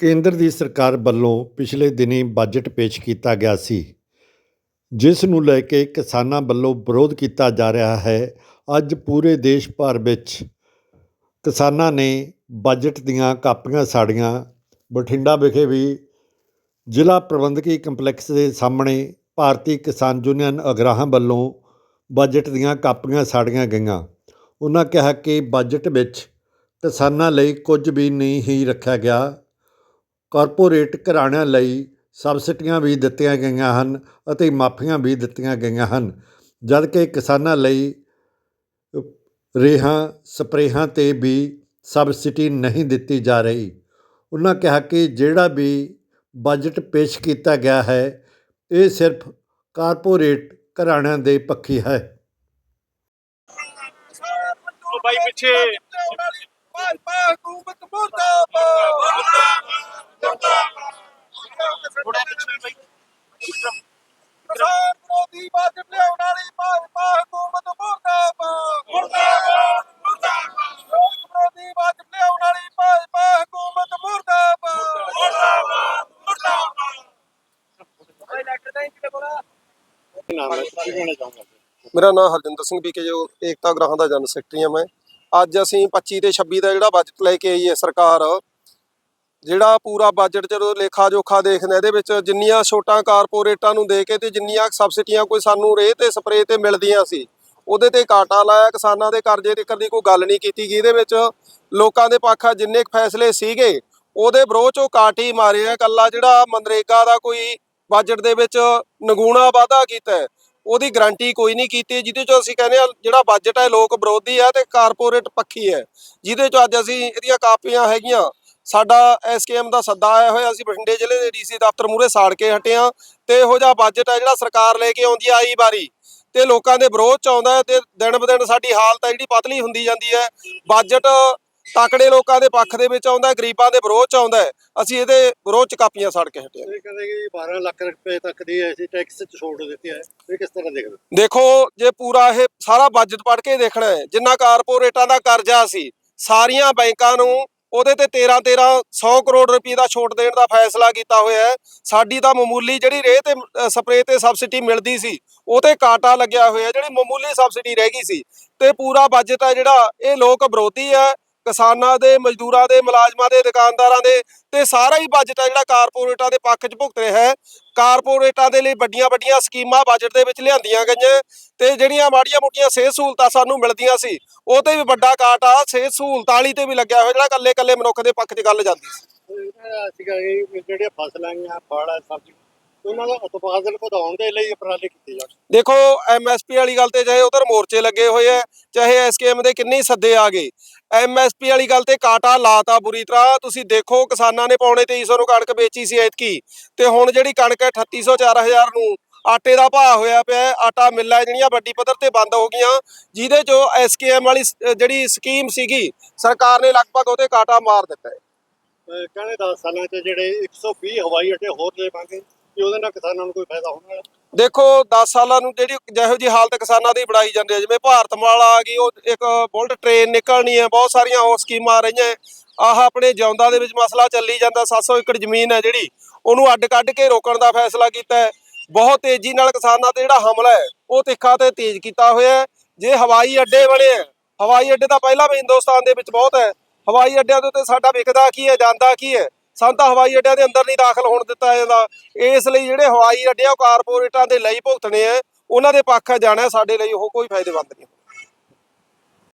ਕੇਂਦਰ ਦੀ ਸਰਕਾਰ ਵੱਲੋਂ ਪਿਛਲੇ ਦਿਨੀਂ ਬਜਟ ਪੇਸ਼ ਕੀਤਾ ਗਿਆ ਸੀ, ਜਿਸ ਨੂੰ ਲੈ ਕੇ ਕਿਸਾਨਾਂ ਵੱਲੋਂ ਵਿਰੋਧ ਕੀਤਾ ਜਾ ਰਿਹਾ ਹੈ। ਅੱਜ ਪੂਰੇ ਦੇਸ਼ ਭਰ ਵਿੱਚ ਕਿਸਾਨਾਂ ਨੇ ਬਜਟ ਦੀਆਂ ਕਾਪੀਆਂ ਸਾੜੀਆਂ। ਬਠਿੰਡਾ ਵਿਖੇ ਵੀ ਜ਼ਿਲ੍ਹਾ ਪ੍ਰਬੰਧਕੀ ਕੰਪਲੈਕਸ ਦੇ ਸਾਹਮਣੇ ਭਾਰਤੀ ਕਿਸਾਨ ਯੂਨੀਅਨ ਅਗਰਾਹਾਂ ਵੱਲੋਂ ਬਜਟ ਦੀਆਂ ਕਾਪੀਆਂ ਸਾੜੀਆਂ ਗਈਆਂ। ਉਹਨਾਂ ਕਿਹਾ ਕਿ ਬਜਟ ਵਿੱਚ ਕਿਸਾਨਾਂ ਲਈ ਕੁਝ ਵੀ ਨਹੀਂ ਹੀ ਰੱਖਿਆ ਗਿਆ। ਕਾਰਪੋਰੇਟ ਘਰਾਣਿਆਂ ਲਈ ਸਬਸਿਡੀਆਂ ਵੀ ਦਿੱਤੀਆਂ ਗਈਆਂ ਹਨ ਅਤੇ ਮਾਫੀਆਂ ਵੀ ਦਿੱਤੀਆਂ ਗਈਆਂ ਹਨ। ਜਦਕਿ ਕਿਸਾਨਾਂ ਲਈ ਰੇਹਾਂ, ਸਪਰੇਹਾਂ 'ਤੇ ਵੀ ਸਬਸਿਡੀ ਨਹੀਂ ਦਿੱਤੀ ਜਾ ਰਹੀ। ਉਹਨਾਂ ਕਿਹਾ ਕਿ ਜਿਹੜਾ ਵੀ ਬਜਟ ਪੇਸ਼ ਕੀਤਾ ਗਿਆ ਹੈ, ਇਹ ਸਿਰਫ ਕਾਰਪੋਰੇਟ ਘਰਾਣਿਆਂ ਦੇ ਪੱਖੀ ਹੈ। ਬਾਈ ਪਿੱਛੇ ਭਾਜਪਾ ਹਕੂਮਤ ਮੁਰਦਾਬਾਦ ਥੋੜਾ ਪਿੱਛੇ ਬਾਈ ਕਿਸਾਨ ਵਿਰੋਧੀ ਬਜਟ ਲਿਆਉਣ ਵਾਲੀ ਭਾਜਪਾ ਹਕੂਮਤ ਮੁਰਦਾਬਾਦ ਮੁਰਦਾਬਾਦ। ਮੁਰਦਾਬਾਦ ਵਿਰੋਧੀ ਬਜਟ ਲਿਆਉਣ ਵਾਲੀ ਭਾਜਪਾ ਹਕੂਮਤ ਮੁਰਦਾਬਾਦ ਮੁਰਦਾਬਾਦ ਮੁਰਦਾਬਾਦ ਮੇਰਾ ਨਾਮ ਹਰਜਿੰਦਰ ਸਿੰਘ ਬੀਕੇ ਜੋ ਏਕਤਾ ਗ੍ਰਾਹਾਂ ਦਾ ਜਨ ਸੈਕਟਰੀ ਹਾਂ ਮੈਂ। ਅੱਜ ਅਸੀਂ 25 ਤੇ 26 ਦਾ ਜਿਹੜਾ ਬਜਟ ਲੈ ਕੇ ਆਈ ਹੈ ਸਰਕਾਰ ਜਿਹੜਾ ਪੂਰਾ ਬਜਟ ਜਦੋਂ ਲੇਖਾ ਜੋਖਾ ਦੇਖਦੇ ਹਾਂ, ਇਹਦੇ ਵਿੱਚ ਜਿੰਨੀਆਂ ਛੋਟਾਂ ਕਾਰਪੋਰੇਟਾਂ ਨੂੰ ਦੇ ਕੇ ਤੇ ਜਿੰਨੀਆਂ ਸਬਸਿਡੀਆਂ ਕੋਈ ਸਾਨੂੰ ਰੇਹ ਤੇ ਸਪਰੇਅ ਤੇ ਮਿਲਦੀਆਂ ਸੀ ਉਹਦੇ ਤੇ ਕਾਟਾ ਲਾਇਆ ਕਿਸਾਨਾਂ ਦੇ ਕਰਜ਼ੇ ਤੇ ਦੀ ਕੋਈ ਗੱਲ ਨਹੀਂ ਕੀਤੀ ਗਈ ਇਹਦੇ ਵਿੱਚ ਲੋਕਾਂ ਦੇ ਪੱਖ ਜਿੰਨੇ ਕੁ ਫੈਸਲੇ ਸੀਗੇ ਉਹਦੇ ਵਿਰੋਧ ਚੋਂ ਕਾਟ ਹੀ ਮਾਰੇ ਆ ਕੱਲਾ ਜਿਹੜਾ ਮਨਰੇਗਾ ਦਾ ਕੋਈ ਬਜਟ ਦੇ ਵਿੱਚ ਨਗੂਣਾ ਵਾਅਦਾ ਕੀਤਾ ਉਹਦੀ ਗਾਰੰਟੀ ਕੋਈ ਨਹੀਂ ਕੀਤੀ, ਜਿਹਦੇ ਚੋਂ ਅਸੀਂ ਕਹਿੰਦੇ ਆ ਜਿਹੜਾ ਬਜਟ ਹੈ ਲੋਕ ਵਿਰੋਧੀ ਹੈ ਤੇ ਕਾਰਪੋਰੇਟ ਪੱਖੀ ਹੈ, ਜਿਹਦੇ ਚੋਂ ਅੱਜ ਅਸੀਂ ਇਹਦੀਆਂ ਕਾਪੀਆਂ ਹੈਗੀਆਂ, ਸਾਡਾ ਐਸਕੇਐਮ ਦਾ ਸੱਦਾ ਆਇਆ ਹੋਇਆ, ਅਸੀਂ ਬਠਿੰਡੇ ਜ਼ਿਲ੍ਹੇ ਦੇ ਡੀਸੀ ਦਫ਼ਤਰ ਮੂਹਰੇ ਸਾੜ ਕੇ ਹਟੇ ਹਾਂ ਤੇ ਇਹੋ ਜਿਹਾ ਬਜਟ ਹੈ ਜਿਹੜਾ ਸਰਕਾਰ ਲੈ ਕੇ ਆਉਂਦੀ ਆਈ ਵਾਰੀ ਤੇ ਲੋਕਾਂ ਦੇ ਵਿਰੋਧ ਚ ਆਉਂਦਾ ਹੈ ਤੇ ਦਿਨ ਬ ਦਿਨ ਸਾਡੀ ਹਾਲਤ ਹੈ ਜਿਹੜੀ ਪਤਲੀ ਹੁੰਦੀ ਜਾਂਦੀ ਹੈ ਬਜਟ ਤਕੜੇ ਲੋਕਾਂ ਦੇ ਪੱਖ ਦੇ ਵਿੱਚ ਆਉਂਦਾ ਗਰੀਬਾਂ ਦੇ ਵਿਰੋਧ ਚ ਆਉਂਦਾ। ਅਸੀਂ ਇਹਦੇ ਵਿਰੋਧ ਚ ਕਾਪੀਆਂ ਸਾੜ ਕੇ ਹਟੇ ਹਾਂ। ਇਹ ਕਹਿੰਦੇ ਕਿ 12 ਲੱਖ ਰੁਪਏ ਤੱਕ ਦੀ ਐਸੀ ਟੈਕਸ ਚ ਛੋਟ ਦਿੱਤੀ ਹੈ। ਇਹ ਕਿਸ ਤਰ੍ਹਾਂ ਦੇਖਦੇ ਦੇਖੋ ਜੇ ਪੂਰਾ ਇਹ ਸਾਰਾ ਬਜਟ ਪੜ੍ਹ ਕੇ ਦੇਖਣਾ ਹੈ ਜਿੰਨਾ ਕਾਰਪੋਰੇਟਾਂ ਦਾ ਕਰਜ਼ਾ ਸੀ ਸਾਰੀਆਂ ਬੈਂਕਾਂ ਨੂੰ ਉਹਦੇ ਤੇ 13 13 100 ਕਰੋੜ ਰੁਪਏ ਦਾ ਛੋਟ ਦੇਣ ਦਾ ਫੈਸਲਾ ਕੀਤਾ ਹੋਇਆ ਹੈ। ਸਾਡੀ ਤਾਂ ਮਾਮੂਲੀ ਜਿਹੜੀ ਰੇਹ ਤੇ ਅ, ਸਪਰੇਅ ਤੇ ਸਬਸਿਡੀ ਮਿਲਦੀ ਸੀ ਉਹ ਤੇ ਕਾਟਾ ਲੱਗਿਆ ਹੋਇਆ ਜਿਹੜੀ ਮਾਮੂਲੀ ਸਬਸਿਡੀ ਰਹਿ ਗਈ ਸੀ। ਤੇ ਪੂਰਾ ਬਜਟ ਹੈ ਜਿਹੜਾ ਇਹ ਲੋਕ ਵਿਰੋਧੀ ਹੈ। ਕਿਸਾਨਾਂ ਦੇ ਮਜ਼ਦੂਰਾਂ ਦੇ ਮੁਲਾਜ਼ਮਾਂ ਦੇ ਦੁਕਾਨਦਾਰਾਂ ਦੇ ਤੇ ਸਾਰਾ ਹੀ ਬਜਟ ਹੈ ਜਿਹੜਾ ਕਾਰਪੋਰੇਟਾਂ ਦੇ ਪੱਖ 'ਚ ਭੁਗਤ ਰਿਹਾ ਹੈ। ਕਾਰਪੋਰੇਟਾਂ ਦੇ ਲਈ ਵੱਡੀਆਂ ਵੱਡੀਆਂ ਸਕੀਮਾਂ ਬਜਟ ਦੇ ਵਿੱਚ ਲਿਆਂਦੀਆਂ ਗਈਆਂ ਤੇ ਜਿਹੜੀਆਂ ਮਾੜੀਆਂ ਮੋਟੀਆਂ ਸਿਹਤ ਸਹੂਲਤਾਂ ਸਾਨੂੰ ਮਿਲਦੀਆਂ ਸੀ ਉਹ ਤੇ ਵੀ ਵੱਡਾ ਕਾਟ ਆ। ਸਿਹਤ ਸਹੂਲਤਾਂ ਵਾਲੀ ਤੇ ਵੀ ਲੱਗਿਆ ਹੋਇਆ ਜਿਹੜਾ ਇਕੱਲੇ ਮਨੁੱਖ ਦੇ ਪੱਖ 'ਚ ਗੱਲ ਜਾਂਦੀ ਸੀ। ਜਿਹੜੀਆਂ ਫਸਲਾਂ ਆ ਫਲ ਆ ਸਬਜ਼ੀ ਉਹਨਾਂ ਦਾ ਉਤਪਾਦਨ ਵਧਾਉਣ ਦੇ ਲਈ ਉਪਰਾਲੇ ਕੀਤੇ ਜਾਣ ਦੇਖੋ ਐਮਐਸਪੀ ਵਾਲੀ ਗੱਲ ਤੇ ਚਾਹੇ ਉਧਰ ਮੋਰਚੇ ਲੱਗੇ ਹੋਏ ਐ ਚਾਹੇ ਐਸਕੇਐਮ ਦੇ ਕਿੰਨੇ ਸੱਦੇ ਆ ਗਏ ਐਮਐਸਪੀ ਵਾਲੀ ਗੱਲ ਤੇ ਕਾਟਾ ਲਾਤਾ ਬੁਰੀ ਤਰ੍ਹਾਂ। ਤੁਸੀਂ ਦੇਖੋ, ਕਿਸਾਨਾਂ ਨੇ ਪੌਣੇ 2300 ਨੂੰ ਕਣਕ ਵੇਚੀ ਸੀ ਐਤਕੀ। ਤੇ ਹੁਣ ਜਿਹੜੀ ਕਣਕ ਹੈ 3800 4000 ਨੂੰ ਆਟੇ ਦਾ ਭਾਅ ਹੋਇਆ ਪਿਆ ਆਟਾ ਮਿੱਲਾਂ ਜਿਹੜੀਆਂ ਵੱਡੀ ਪੱਧਰ ਤੇ ਬੰਦ ਹੋ ਗਈਆਂ। ਜਿਹਦੇ ਚੋਂ ਐਸਕੇਐਮ ਵਾਲੀ ਜਿਹੜੀ ਸਕੀਮ ਸੀਗੀ, ਸਰਕਾਰ ਨੇ ਲਗਭਗ ਉਹਤੇ ਕਾਟਾ ਮਾਰ ਦਿੱਤਾ ਹੈ। ਅਹ ਕਹਿੰਦੇ 10 ਸਾਲਾਂ 'ਚ ਜਿਹੜੇ 120 ਹਵਾਈ ਅੱਡੇ ਹੋਰ ਦੇਵਾਂਗੇ ਕਿ ਉਹਦੇ ਨਾਲ ਕਿਸਾਨਾਂ ਨੂੰ ਕੋਈ ਫਾਇਦਾ ਹੋਣਾ ਦੇਖੋ 10 ਸਾਲਾਂ ਨੂੰ ਜਿਹੜੀ ਜਿਹੋ ਜੀ ਹਾਲਤ ਕਿਸਾਨਾਂ ਦੀ ਬਣਾਈ ਜਾਂਦੀ ਹੈ, ਜਿਵੇਂ ਭਾਰਤ ਭਾਰਤਮਾਲਾ ਆ ਗਈ, ਉਹ ਇੱਕ ਬੁਲਟ ਟ੍ਰੇਨ ਨਿਕਲਣੀ ਹੈ, ਬਹੁਤ ਸਾਰੀਆਂ ਹੋਰ ਸਕੀਮਾਂ ਆ ਰਹੀਆਂ ਆਹ ਆਪਣੇ ਜਿਉਂਦਾ ਦੇ ਵਿੱਚ ਮਸਲਾ ਚੱਲੀ ਜਾਂਦਾ 700 ਏਕੜ ਜ਼ਮੀਨ ਹੈ ਜਿਹੜੀ, ਉਹਨੂੰ ਅੱਡ ਕੱਢ ਕੇ ਰੋਕਣ ਦਾ ਫੈਸਲਾ ਕੀਤਾ ਬਹੁਤ ਤੇਜ਼ੀ ਨਾਲ ਕਿਸਾਨਾਂ ਤੇ ਜਿਹੜਾ ਹਮਲਾ ਹੈ, ਉਹ ਤਿੱਖਾ ਤੇ ਤੇਜ਼ ਕੀਤਾ ਹੋਇਆ ਹੈ। ਜੇ ਹਵਾਈ ਅੱਡੇ ਬਣੇ ਹੈ, ਹਵਾਈ ਅੱਡੇ ਤਾਂ ਪਹਿਲਾਂ ਵੀ ਹਿੰਦੁਸਤਾਨ ਦੇ ਵਿੱਚ ਬਹੁਤ ਹੈ। ਹਵਾਈ ਅੱਡਿਆਂ ਦੇ ਉੱਤੇ ਸਾਡਾ ਵਿਕਦਾ ਕੀ ਹੈ, ਜਾਂਦਾ ਕੀ ਹੈ? ਸਾਨੂੰ ਤਾਂ ਹਵਾਈ ਅੱਡਿਆਂ ਦੇ ਅੰਦਰ ਨਹੀਂ ਦਾਖਲ ਹੋਣ ਦਿੱਤਾ ਜਾਂਦਾ। ਇਸ ਲਈ ਜਿਹੜੇ ਹਵਾਈ ਅੱਡੇ ਆ ਕਾਰਪੋਰੇਟਾਂ ਦੇ ਲਈ ਭੁਗਤਣੇ ਆ, ਉਹਨਾਂ ਦੇ ਪੱਖ ਜਾਣਾ ਸਾਡੇ ਲਈ, ਉਹ ਕੋਈ ਫਾਇਦੇਮੰਦ ਨਹੀਂ।